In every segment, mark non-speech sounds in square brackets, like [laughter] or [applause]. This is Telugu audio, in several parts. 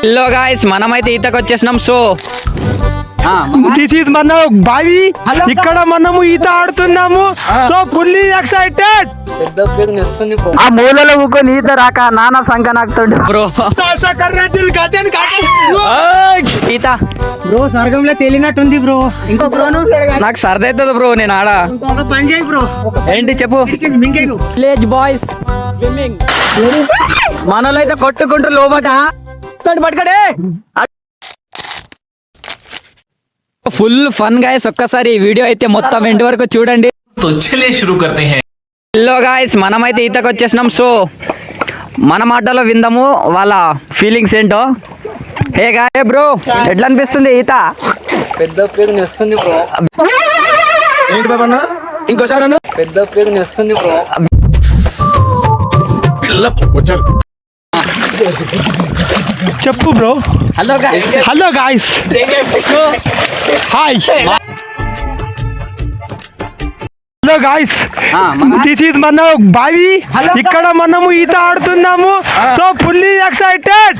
హలో గాయస్ మనమైతే ఈతకు వచ్చేసినాం సో దిస్ ఈజ్ మన బావి ఇక్కడ మనము ఈత ఆడుతున్నాము. సో ఫుల్లీ ఎక్సైటెడ్ ఆ మూలలో ఊకొని ఈత రాక నాన్న సంఖ నాకుతుండు బ్రో ఈత. బ్రో స్వర్గంలో తేలినట్టుంది బ్రో ఇంకో బ్రోను నాకు సరదా అవుతుంది బ్రో నేను ఆడ. పని చేయి బ్రో ఏంటి చెప్పు? మింగేను విలేజ్ బాయ్స్ స్విమ్మింగ్ మనలో అయితే కొట్టుకుంటూ లోపట. పట్టుకడే ఫుల్ ఫన్ గాయస్ ఒక్కసారి ఈ వీడియో అయితే మొత్తం ఎండ్ వరకు చూడండి तो चलिए शुरू करते हैं హలో గాయస్ మనమైతే ఈతకు వచ్చేసినాం సో మన మాటలో విందాము వాళ్ళ ఫీలింగ్స్ ఏంటో హే గాయ బ్రో ఎట్లా అనిపిస్తుంది ఈత పెద్ద పేరు నెస్తుంది బ్రో ఏంటి బాబా ఇంకోసారి అన్న పెద్ద పేరు నెస్తుంది బ్రో చెప్పు bro. Hello guys hello guys hi hello guys this is మన బావి. ఇక్కడ మనము ఈత ఆడుతున్నాము. సో ఫుల్లీ ఎక్సైటెడ్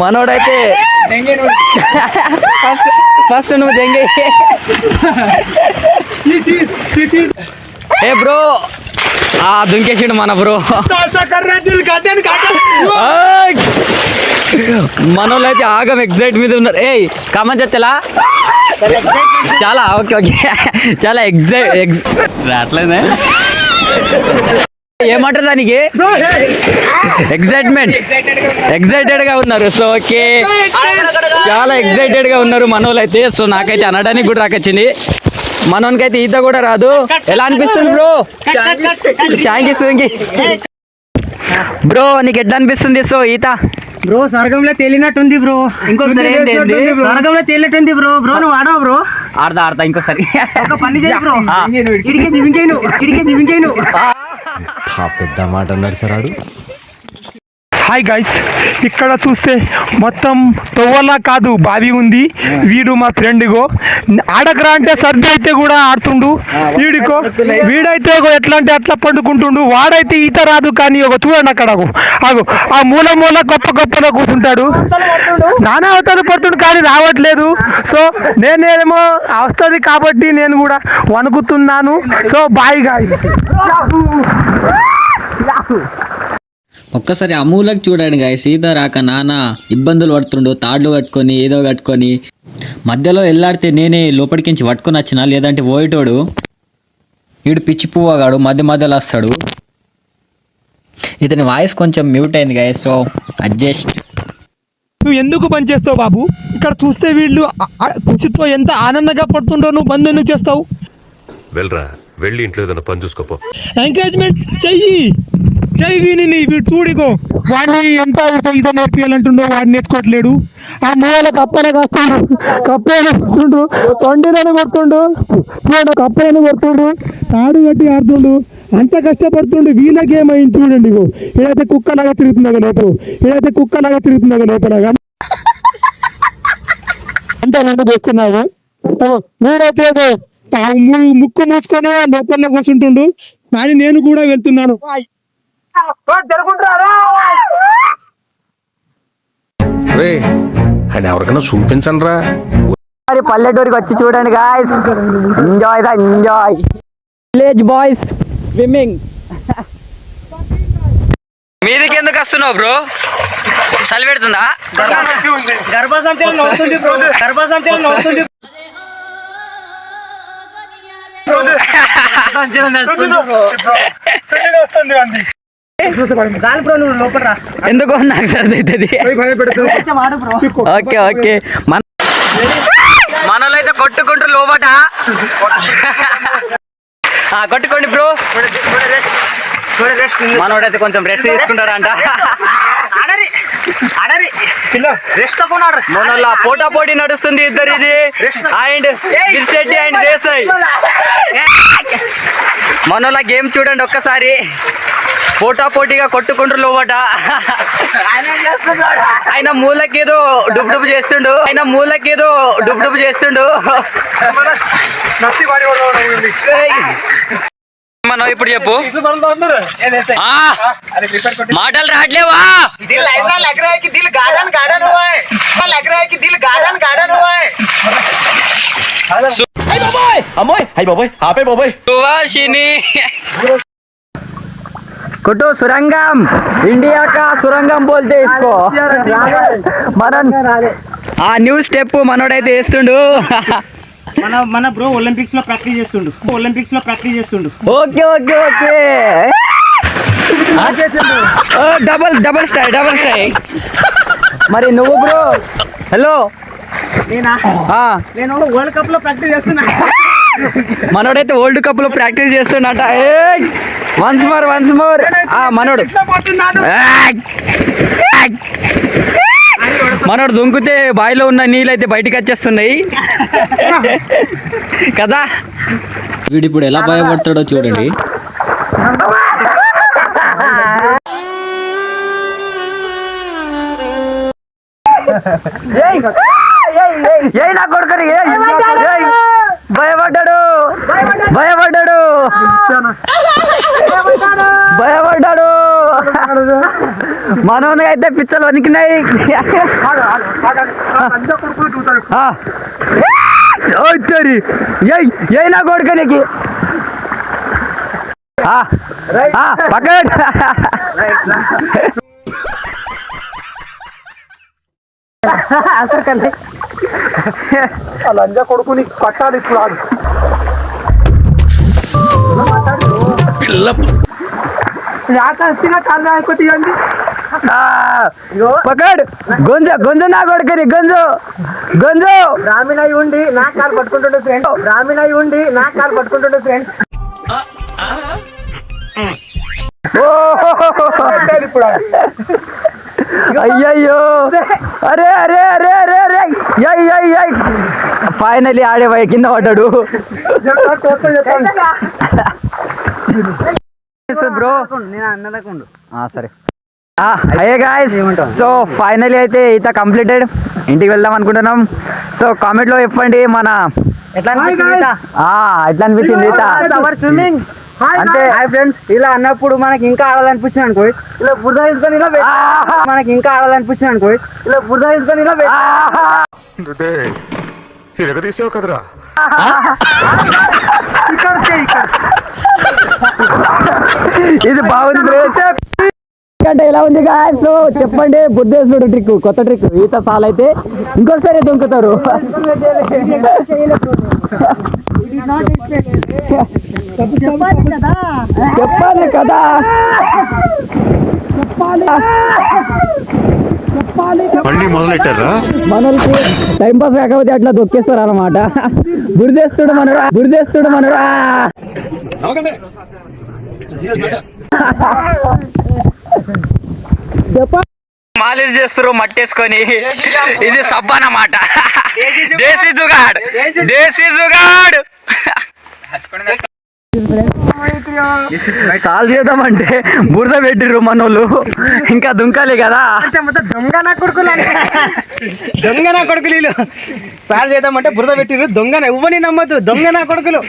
మనోడైతే ఫస్ట్ నువ్వు దెంగే. ఏ బ్రో ఆ దుంకేసిండు మన బ్రో. మనోళ్ళు అయితే ఆగం ఎగ్జైట్ మీద ఉన్నారు. ఏయ్ కామన్ చెత్తలా చాలా ఓకే ఓకే. చాలా ఎగ్జైట్ ఎగ్జ్ రావట్లేదే? ఏమంటారు దానికి? ఎగ్జైట్మెంట్ ఎగ్జైటెడ్గా ఉన్నారు. So okay. చాలా ఎగ్జైటెడ్గా ఉన్నారు మనోళ్ళు అయితే సో నాకైతే అనడానికి కూడా రాకొచ్చింది. మనోనికైతే ఈత కూడా రాదు ఎలా అనిపిస్తుంది బ్రో థ్యాంక్ యూ బ్రో నీకు ఎట్లా అనిపిస్తుంది సో ఈత బ్రో స్వర్గంలో తేలినట్టుంది బ్రో ఏంది? స్వర్గంలో తేలినట్టుంది బ్రో బ్రో నువ్వు ఆడవా బ్రో ఆడతా ఆడతా ఇంకోసారి ఒక పని చేయి బ్రో. ఇడికే దివింకేను ఇడికే దివింకేను పెద్ద మాట అన్నాడు సార్ ఆడు హాయ్ గైస్ ఇక్కడ చూస్తే మొత్తం తొవ్వలా కాదు బావి ఉంది. వీడు మా ఫ్రెండ్ గో. ఆడకరా అంటే సర్ది అయితే కూడా ఆడుతుండు. వీడికో వీడైతే ఎట్లా అంటే అట్లా పండుకుంటుండు. వాడైతే ఈత రాదు కానీ ఒక చూడండి అక్కడ. ఆగు. ఆ మూల మూల గొప్ప గొప్పలో కూర్చుంటాడు. నానా అవతల పడుతుండు కానీ రావట్లేదు. సో నేనేమో వస్తుంది కాబట్టి నేను కూడా వణుకుతున్నాను. సో బాయ్ గాయ్ ఒక్కసారి అమూలకు చూడండి గాయ సీత రాక నాన్న ఇబ్బందులు పడుతుండు. తాడ్లు కట్టుకొని ఏదో కట్టుకొని. మధ్యలో ఎల్లాడితే నేనే లోపలికించి పట్టుకొని వచ్చిన లేదంటే పోయేటోడు వీడు పిచ్చి పువ్వగాడు మధ్య మధ్యలో వస్తాడు. ఇతని వాయిస్ కొంచెం మ్యూట్ అయింది గాయ సో అడ్జస్ట్ నువ్వు ఎందుకు పని చేస్తావు బాబు? ఇక్కడ చూస్తే వీళ్ళు కృషితో ఎంత ఆనందంగా పడుతుండో నువ్వు బంద్ ఎందుకు చేస్తావు? వెళ్ళరా వెళ్ళి ఇంట్లో ఏదైనా పని చూసుకోపో. ఎంకరేజ్మెంట్ చెయ్యి. చెయ్యి వీని వీడు చూడిగో. వాడిని ఎంత ఈత నేర్పియాలంటుండో వాడిని నేర్చుకోవట్లేడు. ఆ మూల కప్పలే కాస్తుండు. కప్పలను కొడుతుండు తొండిలను కొడుతుండు. చూడు కప్పలను కొడుతుండు. తాడు కట్టి ఆడుతుండు. అంత కష్టపడుతుండు. వీళ్ళకేమైంది చూడండి ఇగో. ఏదైతే కుక్కలాగా తిరుగుతుందో లోపల ఏదైతే కుక్కలాగా తిరుగుతుందో లోపల అంటే రెండు చేస్తున్నావు నేనైతే ముక్కు మూసుకొని లోపల కూర్చుంటుండు కానీ నేను కూడా వెళ్తున్నాను. రే అని ఎవరికైనా చూపించండి రా మరి పల్లెటూరికి వచ్చి చూడండి guys enjoy the enjoy village boys swimming మీదికి ఎందుకు వస్తున్నావు బ్రో చలి పెడుతుందా? గర్భసంతిలో గర్భసంతిలో గాలి ఎందుకో నాకు సర్ది అవుతుంది కొంచెం ఆడు బ్రో. Okay okay. మన మనలో అయితే కొట్టుకుంటూ లోపట. ఆ, కొట్టుకోండి బ్రో. మనోడైతే కొంచెం రెస్ట్ తీసుకుంటాడంట. ఆడరి ఆడరి. రెస్ట్ తప్పకుండా మనోళ్ళ పోటా పోటీ నడుస్తుంది ఇద్దరు ఇది. And Girishetti and Desai. మనోళ్ళ game చూడండి ఒక్కసారి. పోటా పోటీగా కొట్టుకుంటూ లోపట ఆయన మూలకేదో డుబ్ డుబ్ చేస్తుండు. ఆయన మూలకేదో డుబ్ డుబ్ చేస్తుండు. మనం ఇప్పుడు చెప్పు. ఆ, మాటలు రావట్లేవా? సువాసిని కుటు సురంగం. ఇండియా కా సురంగం ఇసుకో. మనం ఆ న్యూ స్టెప్ మనోడైతే వేస్తుండు మన మన బ్రో ఒలింపిక్స్లో ప్రాక్టీస్ చేస్తుండు. ఒలింపిక్స్లో ప్రాక్టీస్ చేస్తుండు. Okay okay okay. Double double స్టై double స్టై మరి నువ్వు బ్రో? హలో? నేనా? నేను వరల్డ్ కప్లో ప్రాక్టీస్ చేస్తున్నా. మనోడైతే వరల్డ్ కప్లో ప్రాక్టీస్ చేస్తున్నట వన్స్ మోర్ వన్స్ మోర్ ఆ మనోడు! మనోడు దుంకుతే బావిలో ఉన్న నీళ్ళు అయితే బయటికి వచ్చేస్తున్నాయి. కదా? వీడు ఇప్పుడు ఎలా భయపడతాడో చూడండి. ఏయ్! నా ఏయ్, భయపడ్డాడు. భయపడ్డాడు. భయపడ్డాడు. మనోని అయితే పిచ్చలు వణికినాయి. ఆ. ఓయ్ తెరి. ఏయ్ నా పక్కన అసలు కన్నా లంజ కొడుకుని పట్టాలి ఇప్పుడు ఆడు. పకడ్ గొంజ గొంజ నా కొడుకుని గొంజు. గొంజు. గ్రామీణ అయి ఉండి నా కాలు పట్టుకుంటుండే ఫ్రెండ్స్ గ్రామీణ అయి ఉండి నా కాలు పట్టుకుంటుండే ఫ్రెండ్స్ ఇప్పుడు. అయ్యయ్యో. అరే అరే అరే అరే అరే. ఫైనలీ ఆడే పోయి కింద పడ్డాడు. బ్రో. సరే. అయ్యే గాయస్ సో ఫైనలీ అయితే ఈత కంప్లీటెడ్ ఇంటికి వెళ్దాం అనుకుంటున్నాం. సో కామెంట్లో చెప్పండి మన ఎట్లా అనిపించింది ఎట్లా అనిపించింది ఈత? స్విమ్మింగ్ అంటే ఫ్రెండ్స్ ఇలా అన్నప్పుడు మనకి ఇంకా ఆడాలనిపించింది అనుకో. ఇలా బురద తీసుకొని ఇలా మనకి ఇంకా ఆడాలనిపించింది అనుకో. ఇలా బురద తీసుకొని ఇలా తీసావు కదరా? ఇది బాగుంది. అంటే ఎలా ఉంది గాయస్ చెప్పండి బుద్ధేశ్వరుడు ట్రిక్ కొత్త ట్రిక్ ఈత సాల్ అయితే ఇంకోసారి దుంకుతారు చెప్పాలి కదా. మళ్ళీ మొదలెట్టారా? మనల్కి టైం పాస్ కాకపోతే అట్లా దొక్కేస్తారు అన్నమాట బురిదేస్తుడు మనరా బురిదేస్తుడు మనరా [laughs] మాలిష్ చేస్తారు మట్టేసుకొని. ఇది సబ్బు అన్నమాట. దేశీ జుగాడ్. దేశీ జుగాడ్. సాల్ చేద్దామంటే బురద పెట్టిర్రు మనోళ్ళు. ఇంకా దుంకాలి కదా. దొంగ నా కొడుకులు. దొంగ నా కొడుకులు వీళ్ళు. సార్ చేద్దామంటే బురద పెట్టిరు దొంగ ఎవ్వని నమ్మద్దు. దొంగ నా కొడుకులు.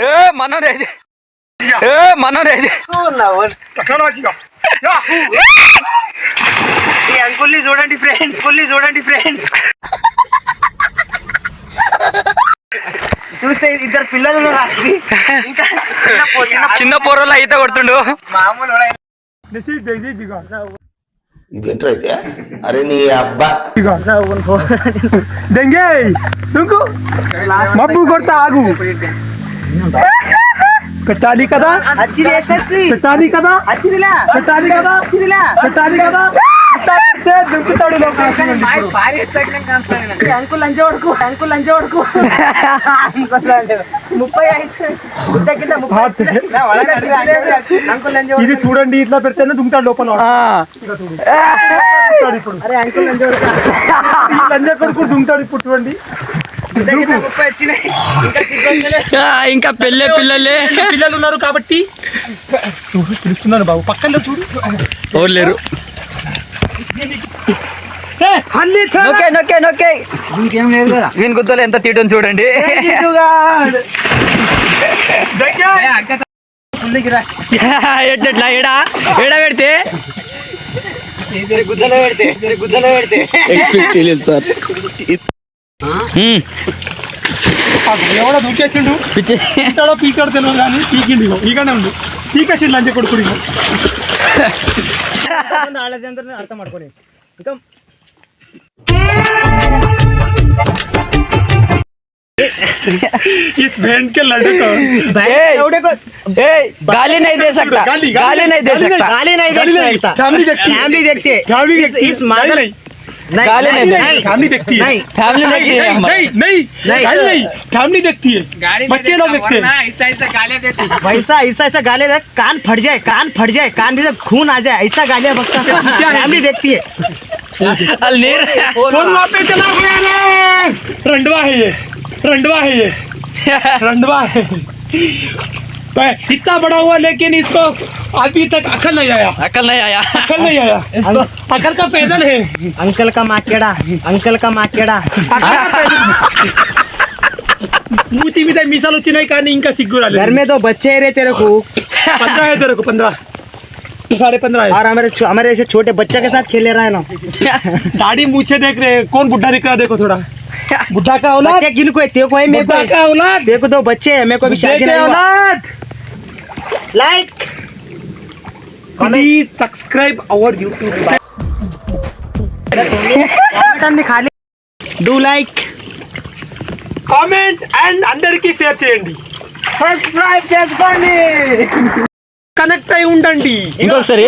ఏ అంకుల్ని చూడండి ఫ్రెండ్స్ అంకుల్ని చూడండి ఫ్రెండ్స్ చూస్తే ఇద్దరు పిల్లలు ఉన్నారు అసలు. ఇంకా చిన్న పో- చిన్న చిన్న పొరలో ఈత కొడుతుండు. మామూలు అరే నీ అబ్బా. దెంగే మబ్బు కొడతా ఆగు. పెట్టాలి కదా? పెట్టాలి కదా? పెట్టాలి కదా? పెట్టాలి కదా? అంకుల్ అంకుల్ [laughs] ముప్పై ఇది చూడండి ఇట్లా పెడితేనే దుంకుతాడు లోపల. అరే అంకుల్ ఈ లంచ కొడుకు దుంకుతాడు ఇప్పుడు చూడండి. ఇంకా పెళ్ళే పిల్లలే. పిల్లలు ఉన్నారు కాబట్టి. పిలుస్తున్నాను బాబు. పక్కన చూడు. ఓర్లేరు నొక్కే నొక్కే నొక్కే. ఇంకేం లేదు కదా. వీని గుద్దలు ఎంత తీయడం చూడండి. ఎట్లా ఎడా ఎడ పెడితే? గుద్దలో పెడితే గుద్దలో పెడితే. ఎక్స్పెక్ట్ చేయలేదు సార్. ఉమ్, ఎవడో దూకేసిండు. పిచ్చాడో పీకాడు తెలియదు కానీ పీకిండు ఈగానే ఉండు. పీకేసిండు లంచ కొడుకుడు ఆలోచన అర్థం పడుకోండి ఇంకా इस बैंड के लड्डू को गाली नहीं फैमिली देखती है। फैमिली नहीं नहीं नहीं फैमिली देखती है। बच्चे लोग देखते हैं। ऐसा ऐसा ऐसा ऐसा दे कान फट जाए कान फट जाए कान भी खून आ जाए ऐसा गालिया बकता फैमिली देखती है। कौन रंडवा है ये रंडवा है ये। [laughs] रंडवा है। तो इतना बड़ा हुआ लेकिन इसको अभी तक अकल नहीं आया। अकल नहीं आया। अकल नहीं आया। अं-, अकल का पैदल है। अंकल का माकेड़ा अंकल का माकेड़ा। मूती भी तो मिसाल अच्छी नहीं कहानी इनका सिग्गू घर में तो बच्चे रहे तेरे को। पंद्रह है तेरे को पंद्रह। साढ़े पंद्रह और हमारे हमारे ऐसे छोटे बच्चे के साथ खेले है ना। दाढ़ी मूछे देख रहे हैं कौन बुढ़ा दिख रहा देखो थोड़ा। बुढ़ा का औलाद। है? तेरे को है मेरे को का औलाद। देखो दो बच्चे है मेरे को भी शादी औलाद। Like please subscribe our YouTube ఖాళీ డూ లైక్ కామెంట్ అండ్ అందరికీ షేర్ చేయండి. సబ్స్క్రైబ్ చేసుకోండి. కనెక్ట్ అయి ఉండండి. ఇంకొకసారి.